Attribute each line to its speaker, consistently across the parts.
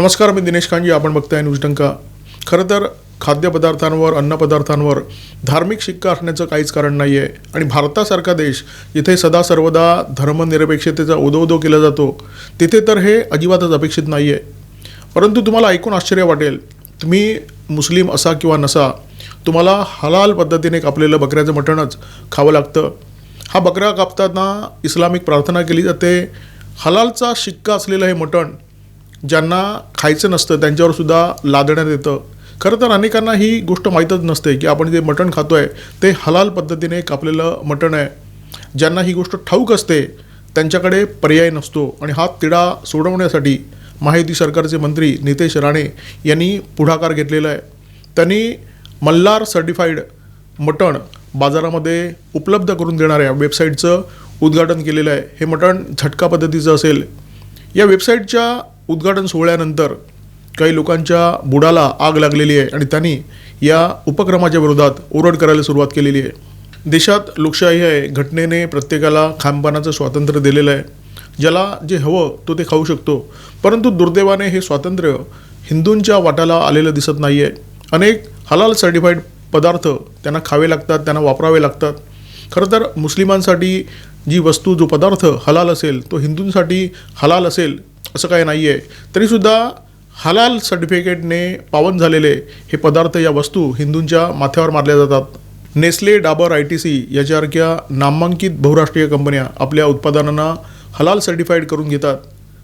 Speaker 1: नमस्कार मी दिनेश कांजी आपण बघताय न्यूजडंका खरं तर खाद्यपदार्थांवर अन्नपदार्थांवर धार्मिक शिक्का असण्याचं काहीच कारण नाही आहे आणि भारतासारखा देश जिथे सदा सर्वदा धर्मनिरपेक्षतेचा उदोउदो केला जातो तिथे तर हे अजिबातच अपेक्षित नाही आहे परंतु तुम्हाला ऐकून आश्चर्य वाटेल तुम्ही मुस्लिम असा किंवा नसा तुम्हाला हलाल पद्धतीने कापलेलं बकऱ्याचं मटणच खावं लागतं. हा बकरा कापताना इस्लामिक प्रार्थना केली जाते. हलालचा शिक्का असलेलं हे मटण ज्यांना खायचं नसतं त्यांच्यावर सुद्धा लादण्यात येतं. खरं तर अनेकांना ही गोष्ट माहीतच नसते की आपण जे मटण खातो आहे ते हलाल पद्धतीने कापलेलं मटण आहे. ज्यांना ही गोष्ट ठाऊक असते त्यांच्याकडे पर्याय नसतो आणि हा तिढा सोडवण्यासाठी माहिती सरकारचे मंत्री नितेश राणे यांनी पुढाकार घेतलेला आहे. त्यांनी मल्हार सर्टिफाईड मटण बाजारामध्ये उपलब्ध करून देणाऱ्या वेबसाईटचं उद्घाटन केलेलं आहे. हे मटण झटका पद्धतीचं असेल. या वेबसाईटच्या उद्घाटन सोहळ्यानंतर काही लोकांच्या बुडाला आग लागलेली आहे आणि त्यांनी या उपक्रमाच्या विरोधात ओरड करायला सुरुवात केलेली आहे. देशात लोकशाही आहे घटनेने प्रत्येकाला खानपानाचं स्वातंत्र्य दिलेलं आहे. ज्याला जे हवं तो ते खाऊ शकतो. परंतु दुर्दैवाने हे स्वातंत्र्य हिंदूंच्या वाटाला आलेलं दिसत नाही आहे अनेक हलाल सर्टिफाईड पदार्थ त्यांना खावे लागतात त्यांना वापरावे लागतात. खरं तर मुस्लिमांसाठी जी वस्तू जो पदार्थ हलाल असेल तो हिंदूंसाठी हलाल असेल असं काही नाही आहे तरीसुद्धा हलाल सर्टिफिकेटने पावन झालेले हे पदार्थ या वस्तू हिंदूंच्या माथ्यावर मारल्या जातात. Nestle Dabur I T C याच्यासारख्या नामांकित बहुराष्ट्रीय कंपन्या आपल्या उत्पादनांना हलाल सर्टिफाईड करून घेतात.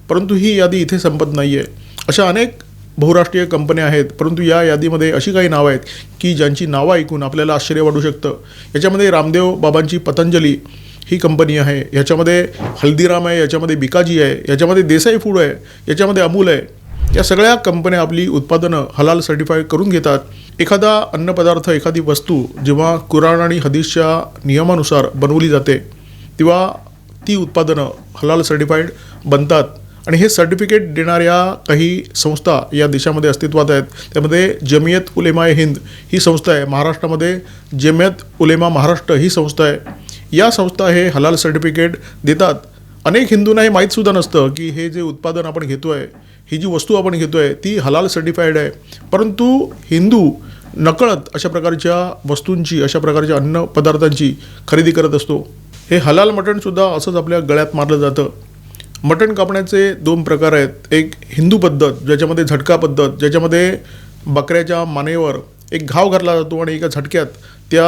Speaker 1: परंतु ही यादी इथे संपत नाही आहे अशा अनेक बहुराष्ट्रीय कंपन्या आहेत परंतु या यादीमध्ये अशी काही नावं आहेत की ज्यांची नावं ऐकून आपल्याला आश्चर्य वाटू शकतं. याच्यामध्ये रामदेव बाबांची पतंजली ही कंपनी आहे. याच्यामध्ये हल्दीराम आहे याच्यामध्ये बिकाजी आहे याच्यामध्ये देसाई फूड आहे याच्यामध्ये अमूल आहे. या सगळ्या कंपन्या आपली उत्पादनं हलाल सर्टिफाय करून घेतात. एखादा अन्नपदार्थ एखादी वस्तू जेव्हा कुराण आणि हदीसच्या नियमानुसार बनवली जाते तेव्हा ती उत्पादनं हलाल सर्टिफाईड बनतात. आणि हे सर्टिफिकेट देणाऱ्या काही संस्था या देशामध्ये अस्तित्वात आहेत. त्यामध्ये जमियत उलेमा हिंद ही संस्था आहे. महाराष्ट्रामध्ये जमियत उलेमा महाराष्ट्र ही संस्था आहे. या संस्था हे हलाल सर्टिफिकेट देतात. अनेक हिंदूंना हे माहीतसुद्धा नसतं की हे जे उत्पादन आपण घेतो आहे ही जी वस्तू आपण घेतो आहे ती हलाल सर्टिफाईड आहे. परंतु हिंदू नकळत अशा प्रकारच्या वस्तूंची अशा प्रकारच्या अन्न पदार्थांची खरेदी करत असतो. हे हलाल मटणसुद्धा असंच आपल्या गळ्यात मारलं जातं. मटण कापण्याचे दोन प्रकार आहेत. एक हिंदू पद्धत ज्याच्यामध्ये झटका पद्धत ज्याच्यामध्ये बकऱ्याच्या मानेवर एक घाव घातला जातो आणि एका झटक्यात त्या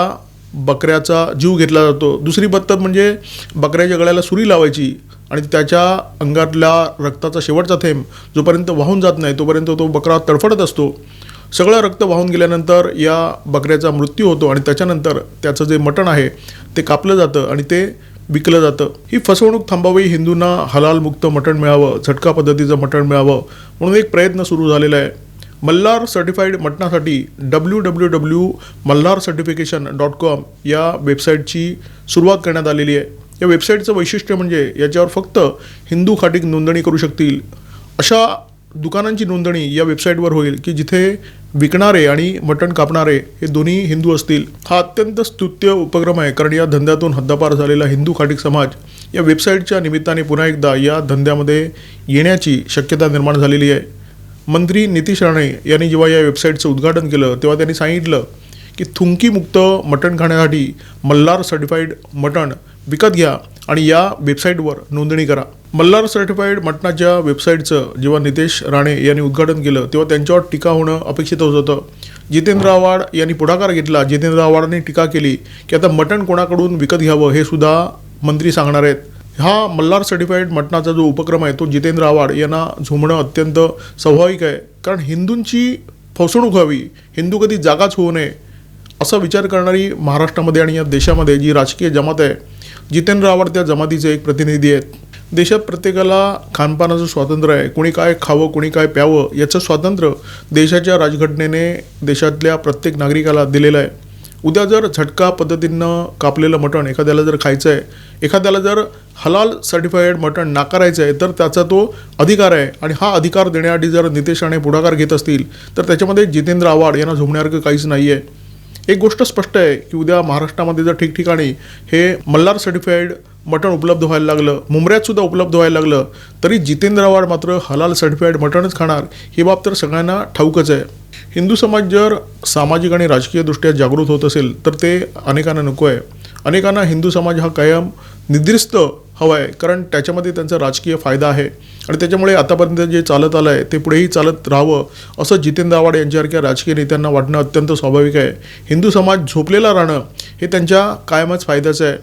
Speaker 1: बकऱ्याचा जीव घेतला जातो. दुसरी पद्धत म्हणजे बकऱ्याच्या गळ्याला सुरी लावायची आणि त्याच्या अंगातल्या रक्ताचा शेवटचा थेंब जोपर्यंत वाहून जात नाही तोपर्यंत तो बकरा तडफडत असतो. सगळं रक्त वाहून गेल्यानंतर या बकऱ्याचा मृत्यू होतो आणि त्याच्यानंतर त्याचं जे मटण आहे ते कापलं जातं आणि ते विकलं जातं. ही फसवणूक थांबावी हिंदूंना हलालमुक्त मटण मिळावं झटका पद्धतीचं मटण मिळावं म्हणून एक प्रयत्न सुरू झालेला आहे. Malhar certified मटणासाठी W W W Malhar certification dot com या वेबसाईटची सुरुवात करण्यात आलेली आहे. या वेबसाईटचं वैशिष्ट्य म्हणजे याच्यावर फक्त हिंदू खाटीक नोंदणी करू शकतील. अशा दुकानांची नोंदणी या वेबसाईटवर होईल की जिथे विकणारे आणि मटण कापणारे हे दोन्ही हिंदू असतील. हा अत्यंत स्तुत्य उपक्रम आहे कारण या धंद्यातून हद्दापार झालेला हिंदू खाटीक समाज या वेबसाईटच्या निमित्ताने पुन्हा एकदा या धंद्यामध्ये येण्याची शक्यता निर्माण झालेली आहे. मंत्री नितीश राणे यांनी जेव्हा या वेबसाईटचं उद्घाटन केलं तेव्हा त्यांनी सांगितलं की थुंकीमुक्त मटण खाण्यासाठी मल्हार सर्टिफाईड मटण विकत घ्या आणि या वेबसाईटवर नोंदणी करा. मल्हार सर्टिफाईड मटणाच्या वेबसाईटचं जेव्हा नितेश राणे यांनी उद्घाटन केलं तेव्हा त्यांच्यावर टीका होणं अपेक्षित होत होतं. जितेंद्र आव्हाड यांनी पुढाकार घेतला. जितेंद्र आव्हाडांनी टीका केली की आता मटण कोणाकडून विकत घ्यावं हे सुद्धा मंत्री सांगणार आहेत. हा मल्हार सर्टिफाईड मटणाचा जो उपक्रम आहे तो जितेंद्र आव्हाड यांना झोमणं अत्यंत स्वाभाविक आहे. कारण हिंदूंची फसवणूक व्हावी हिंदू कधी जागाच होऊ नये असा विचार करणारी महाराष्ट्रामध्ये आणि या देशामध्ये जी राजकीय जमात आहे जितेंद्र आव्हाड त्या जमातीचे एक प्रतिनिधी आहेत. देशात प्रत्येकाला खानपानाचं स्वातंत्र्य आहे. कोणी काय खावं कोणी काय प्यावं याचं स्वातंत्र्य देशाच्या राजघटनेने देशातल्या प्रत्येक नागरिकाला दिलेलं आहे. उद्या जर झटका पद्धतीनं कापलेलं मटण एखाद्याला जर खायचं आहे एखाद्याला जर हलाल सर्टिफाईड मटण नाकारायचं आहे तर त्याचा तो अधिकार आहे. आणि हा अधिकार देण्यासाठी जर नितेश राणे पुढाकार घेत असतील तर त्याच्यामध्ये जितेंद्र आव्हाड यांना झोमण्यासारखं काहीच नाही आहे एक गोष्ट स्पष्ट आहे की उद्या महाराष्ट्रामध्ये जर ठिकठिकाणी हे मल्हार सर्टिफाईड मटण उपलब्ध व्हायला लागलं मुंबऱ्यातसुद्धा उपलब्ध व्हायला लागलं तरी जितेंद्र आव्हाड मात्र हलाल सर्टिफाईड मटणच खाणार ही बाब तर सगळ्यांना ठाऊकच आहे. हिंदू समाज जर सामाजिक आणि राजकीयदृष्ट्या जागृत होत असेल तर ते अनेकांना नको आहे. अनेकांना हिंदू समाज हा कायम निद्रिस्त हवा आहे कारण त्याच्यामध्ये त्यांचा राजकीय फायदा आहे. आणि त्याच्यामुळे आतापर्यंत जे चालत आलं आहे ते पुढेही चालत राहावं असं जितेंद्र आव्हाड यांच्यासारख्या राजकीय नेत्यांना वाटणं अत्यंत स्वाभाविक आहे. हिंदू समाज झोपलेला राहणं हे त्यांच्या कायमच फायद्याचं आहे.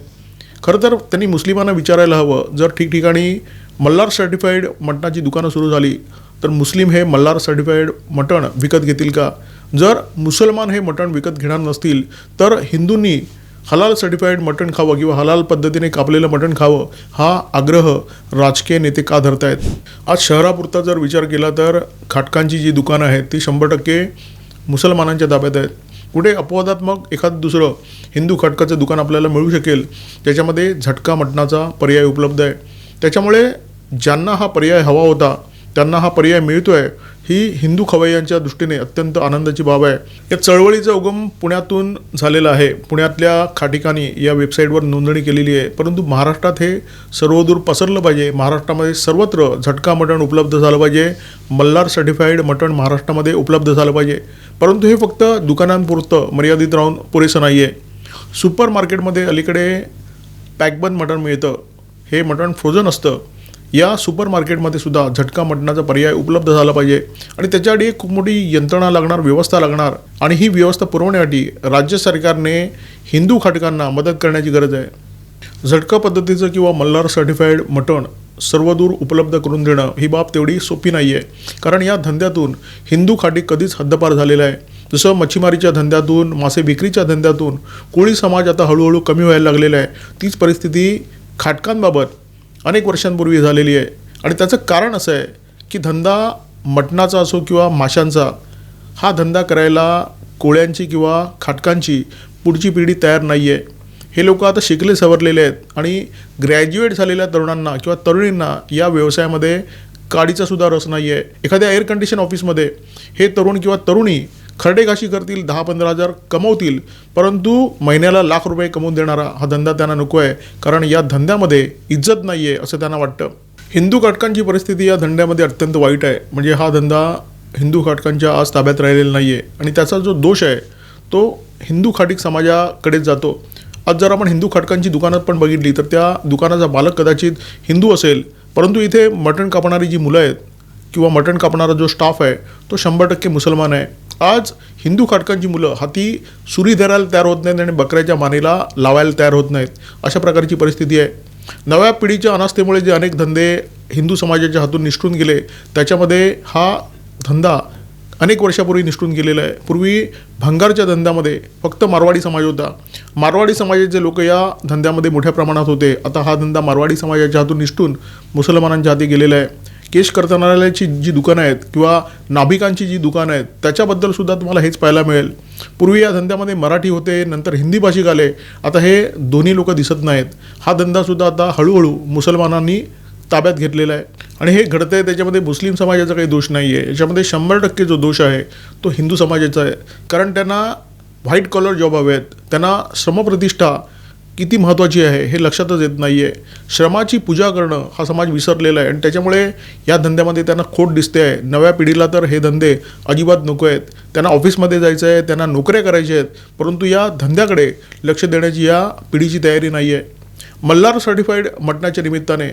Speaker 1: खरं तर त्यांनी मुस्लिमांना विचारायला हवं. जर ठिकठिकाणी मल्हार सर्टिफाईड मटणाची दुकानं सुरू झाली तर मुस्लिम हे मल्हार सर्टिफाईड मटण विकत घेतील का? जर मुसलमान हे मटण विकत घेणार नसतील तर हिंदूंनी हलाल सर्टिफाईड मटण खावं किंवा हलाल पद्धतीने कापलेलं मटण खावं हा आग्रह राजकीय नेते का धरतायत? आज शहरापुरता जर विचार केला तर खाटकांची जी दुकानं आहेत ती शंभर टक्के मुसलमानांच्या ताब्यात आहेत. कुठे अपवादात्मक एखादं दुसरं हिंदू खटकाचं दुकान आपल्याला मिळू शकेल त्याच्यामध्ये झटका मटणाचा पर्याय उपलब्ध आहे. त्याच्यामुळे ज्यांना हा पर्याय हवा होता त्यांना हा पर्याय मिळतो आहे ही हिंदू खवय्यांच्या दृष्टीने अत्यंत आनंदाची बाब आहे. या चळवळीचा उगम पुण्यातून झालेला आहे. पुण्यातल्या खाठिकाणी या वेबसाईटवर नोंदणी केलेली आहे. परंतु महाराष्ट्रात हे सर्वदूर पसरलं पाहिजे. महाराष्ट्रामध्ये सर्वत्र झटका मटण उपलब्ध झालं पाहिजे. मल्हार सर्टिफाईड मटण महाराष्ट्रामध्ये उपलब्ध झालं पाहिजे. परंतु हे फक्त दुकानांपुरतं मर्यादित राहून पुरेसं नाही आहे सुपर मार्केटमध्ये अलीकडे पॅकबंद मटण मिळतं. हे मटण फ्रोझन असतं. या सुपर मार्केटमध्ये सुद्धा झटका मटणाचा पर्याय उपलब्ध झाला पाहिजे. आणि त्याच्यासाठी एक खूप मोठी यंत्रणा लागणार व्यवस्था लागणार. आणि ही व्यवस्था पुरवण्यासाठी राज्य सरकारने हिंदू खाटकांना मदत करण्याची गरज आहे. झटका पद्धतीचं किंवा मल्हार सर्टिफाईड मटण सर्वदूर उपलब्ध करून देणं ही बाब तेवढी सोपी नाही आहे कारण या धंद्यातून हिंदू खाटी कधीच हद्दपार झालेला आहे. जसं मच्छीमारीच्या धंद्यातून मासे विक्रीच्या धंद्यातून कोळी समाज आता हळूहळू कमी व्हायला लागलेला आहे. तीच परिस्थिती खाटकांबाबत अनेक वर्षांपूर्वी झालेली आहे. आणि त्याचं कारण असं आहे की धंदा मटणाचा असो किंवा माशांचा हा धंदा करायला कोळ्यांची किंवा खाटकांची पुढची पिढी तयार नाही आहे हे लोक आता शिकले सवरलेले आहेत. आणि ग्रॅज्युएट झालेल्या तरुणांना किंवा तरुणींना या व्यवसायामध्ये काडीचा सुद्धा रस नाही आहे एखाद्या एअर कंडिशन ऑफिसमध्ये हे तरुण किंवा तरुणी खरडेघाशी करतील दहा पंधरा हजार कमवतील परंतु महिन्याला लाख रुपये कमवून देणारा हा धंदा त्यांना नको आहे कारण या धंद्यामध्ये इज्जत नाही आहे असं त्यांना वाटतं. हिंदू काटकांची परिस्थिती या धंद्यामध्ये अत्यंत वाईट आहे. म्हणजे हा धंदा हिंदू खाटकांच्या आज ताब्यात राहिलेला नाही आहे आणि त्याचा जो दोष आहे तो हिंदू खाटिक समाजाकडेच जातो. आज जर आपण हिंदू खाटकांची दुकानात पण बघितली तर त्या दुकानाचा मालक कदाचित हिंदू असेल. परंतु इथे मटण कापणारी जी मुलं आहेत किंवा मटण कापणारा जो स्टाफ आहे तो शंभर टक्के मुसलमान आहे. आज हिंदू खाटकांची मुलं हाती सुरी धरायला तयार होत नाहीत आणि बकऱ्याच्या मानेला लावायला तयार होत नाहीत. अशा प्रकारची परिस्थिती आहे. नव्या पिढीच्या अनास्थेमुळे जे अनेक धंदे हिंदू समाजाच्या हातून निष्ठून गेले त्याच्यामध्ये हा धंदा अनेक वर्षापूर्वी निष्ठून गेलेला आहे. पूर्वी भंगारच्या धंद्यामध्ये फक्त मारवाडी समाज होता. मारवाडी समाजाचे लोक या धंद्यामध्ये मोठ्या प्रमाणात होते. आता हा धंदा मारवाडी समाजाच्या हातून निष्ठून मुसलमानांच्या हाती गेलेला आहे. केश कर्तनालयाची जी दुकानं आहेत किंवा नाभिकांची जी दुकानं आहेत त्याच्याबद्दल सुद्धा तुम्हाला हेच पाहायला मिळेल. पूर्वी या धंद्यामध्ये मराठी होते नंतर हिंदी भाषिक आले. आता हे दोन्ही लोक दिसत नाहीत. हा धंदासुद्धा आता हळूहळू मुसलमानांनी ताब्यात घेतलेला आहे. आणि हे घडतं आहे त्याच्यामध्ये मुस्लिम समाजाचा काही दोष नाही आहे याच्यामध्ये शंभर टक्के जो दोष आहे तो हिंदू समाजाचा आहे. कारण त्यांना व्हाईट कॉलर जॉब हवे आहेत. त्यांना श्रमप्रतिष्ठा किती महत्त्वाची आहे हे लक्षातच येत नाही आहे श्रमाची पूजा करणं हा समाज विसरलेला आहे. आणि त्याच्यामुळे या धंद्यामध्ये त्यांना खोट दिसते आहे. नव्या पिढीला तर हे धंदे अजिबात नको आहेत. त्यांना ऑफिसमध्ये जायचं आहे त्यांना नोकऱ्या करायच्या आहेत. परंतु या धंद्याकडे लक्ष देण्याची या पिढीची तयारी नाही आहे मल्हार सर्टिफाईड मटणाच्या निमित्ताने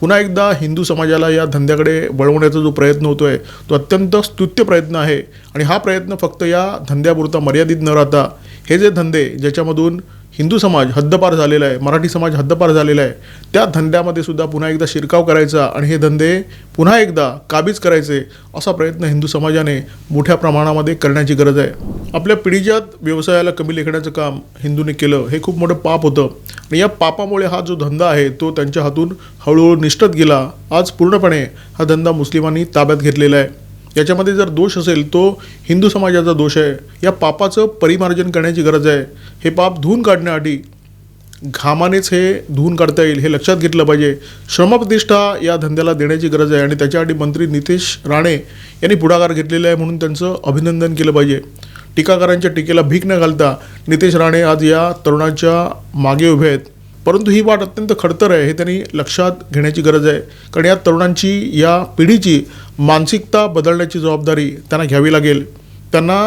Speaker 1: पुन्हा एकदा हिंदू समाजाला या धंद्याकडे वळवण्याचा जो प्रयत्न होतो आहे तो अत्यंत स्तुत्य प्रयत्न आहे. आणि हा प्रयत्न फक्त या धंद्यापुरता मर्यादित न राहता हे जे धंदे ज्याच्यामधून हिंदू समाज हद्दपार झालेला आहे मराठी समाज हद्दपार झालेला आहे. त्या धंद्यामध्ये सुद्धा पुन्हा एकदा शिरकाव करायचा आणि हे धंदे पुन्हा एकदा काबीज करायचे असा प्रयत्न हिंदू समाजाने मोठ्या प्रमाणामध्ये करण्याची गरज आहे. आपल्या पिढीच्यात व्यवसायाला कमी लेखण्याचं काम हिंदूने केलं हे खूप मोठं पाप होतं. आणि या पापामुळे हा जो धंदा आहे तो त्यांच्या हातून हळूहळू निष्ठत गेला. आज पूर्णपणे हा धंदा मुस्लिमांनी ताब्यात घेतलेला आहे. याच्यामध्ये जर दोष असेल तो हिंदू समाजाचा दोष आहे. या पापाचं परिमार्जन करण्याची गरज आहे. हे पाप धुवून काढण्यासाठी घामानेच हे धुवून काढता येईल हे लक्षात घेतलं पाहिजे. श्रमप्रतिष्ठा या धंद्याला देण्याची गरज आहे आणि त्याच्यासाठी मंत्री नितेश राणे यांनी पुढाकार घेतलेला आहे म्हणून त्यांचं अभिनंदन केलं पाहिजे. टीकाकारांच्या टीकेला भीक न घालता नितेश राणे आज या तरुणाच्या मागे उभे आहेत. परंतु ही वाट अत्यंत खडतर आहे हे त्यांनी लक्षात घेण्याची गरज आहे. कारण या तरुणांची या पिढीची मानसिकता बदलण्याची जबाबदारी त्यांना घ्यावी लागेल. त्यांना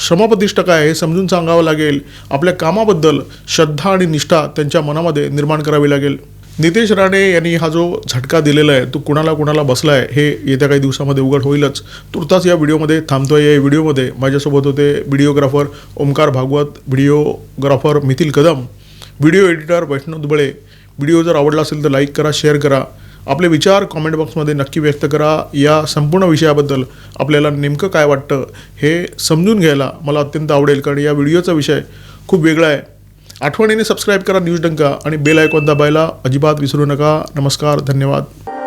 Speaker 1: श्रमप्रतिष्ठा काय आहे हे समजून सांगावं लागेल. आपल्या कामाबद्दल श्रद्धा आणि निष्ठा त्यांच्या मनामध्ये निर्माण करावी लागेल. नितेश राणे यांनी हा जो झटका दिलेला आहे तो कुणाला कुणाला बसला आहे हे येत्या काही दिवसामध्ये उघड होईलच. तुर्तास या व्हिडिओमध्ये थांबतोय. या व्हिडिओमध्ये माझ्यासोबत होते videographer Omkar Bhagwat videographer Mithil Kadam video editor Vaishnav Dubale. Video जर आवडला असेल तर लाईक करा शेअर करा. आपले विचार कॉमेंट बॉक्समध्ये नक्की व्यक्त करा. या संपूर्ण विषयाबद्दल आपल्याला नेमकं काय वाटतं हे समजून घ्यायला मला अत्यंत आवडेल कारण या व्हिडिओचा विषय खूप वेगळा आहे. आठवणीने सबस्क्राईब करा न्यूज डंका आणि बेल आयकॉन दाबायला अजिबात विसरू नका. नमस्कार धन्यवाद.